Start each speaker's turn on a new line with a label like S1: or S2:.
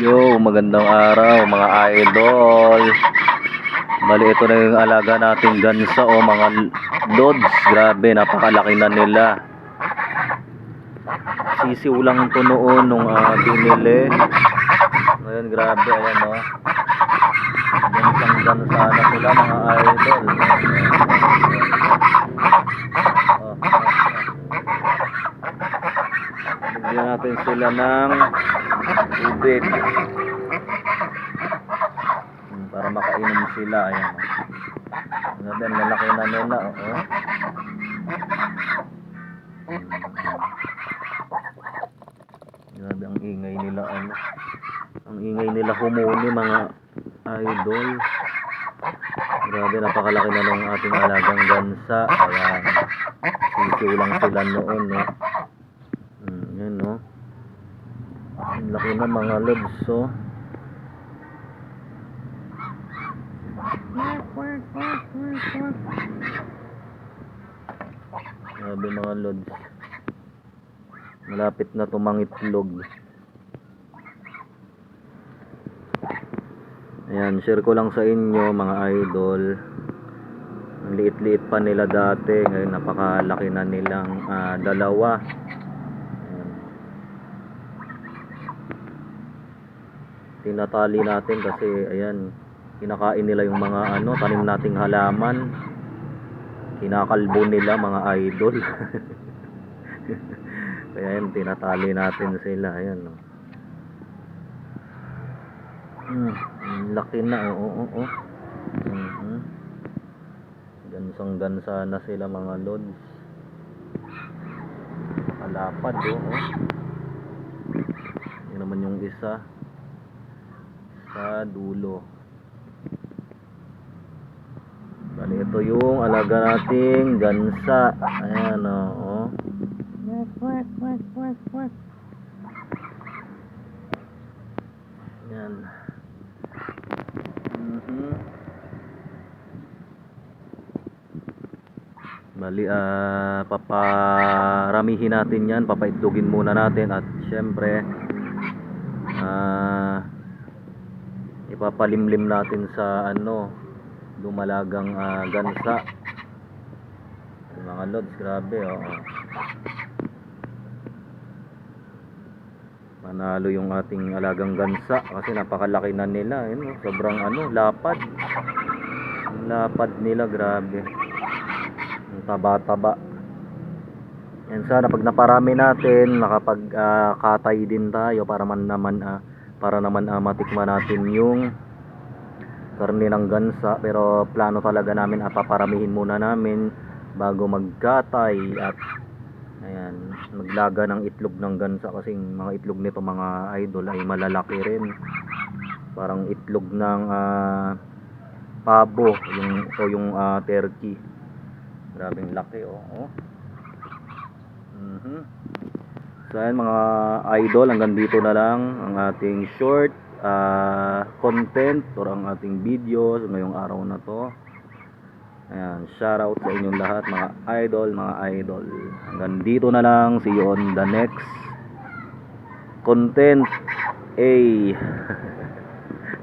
S1: Yo, magandang araw mga idol. Bali, ito na yung alaga nating gansa o mga lods. Grabe, napakalaki na nila. Sisiw lang ito noon nung uh, binili. Ngayon, grabe, ayan o. Gansang gansa na sila mga idol. Oh, oh, oh. Bigyan natin sila ng tubig. Hmm, para makainom sila. Ayan. Ano din, malaki na nila. Oo. Grabe ang ingay nila. Ano. Ang ingay nila humuni mga idol. Grabe, napakalaki na ng ating alagang gansa. Ayan. Sisiw lang sila noon, no. Hmm, yan, no. Ang laki na mga lods, oh. Grabe mga lods. Malapit na tumangitlog. Ayan, share ko lang sa inyo mga idol. Ang liit-liit pa nila dati. Ngayon napakalaki na nilang ah, dalawa. Ayan. Tinatali natin kasi ayan, kinakain nila yung mga ano, tanim nating halaman. Kinakalbo nila mga idol. Kaya yan, tinatali natin sila. Ayan, no. Hmm, ang laki na, oo, oo, oo. Mhm. Gansang gansa na sila mga lods. Kalapad, oo. Yan naman yung isa. Sa dulo. Bali, ito yung alaga nating gansa. Ayan, oo. Yan. Mhm. Bali, ah, paparamihin natin yan. Papaitlogin muna natin. At syempre, ah, ipapalimlim natin sa ano, lumalagang ah, gansa. Mga lods, grabe, oo. Manalo yung ating alagang gansa kasi napakalaki na nila. Yun, oh, sobrang ano, lapad. Yung lapad nila, grabe. Ang taba-taba. Yan sana pag naparami natin, nakapag-katay din tayo para man naman ah, para naman ah, matikman natin yung karne ng gansa pero plano talaga namin ah, paparamihin muna namin bago magkatay at ayan maglaga ng itlog ng gansa kasi mga itlog nito mga idol ay malalaki rin parang itlog ng ah, pabo yung o yung ah, turkey grabeng laki oh, oh. Mhm. So ayan mga idol, hanggang dito na lang ang ating short ah, content or ang ating video ngayong araw na to. Ayan, shout out sa inyong lahat mga idol, mga idol. Hanggang dito na lang, see you on the next content. A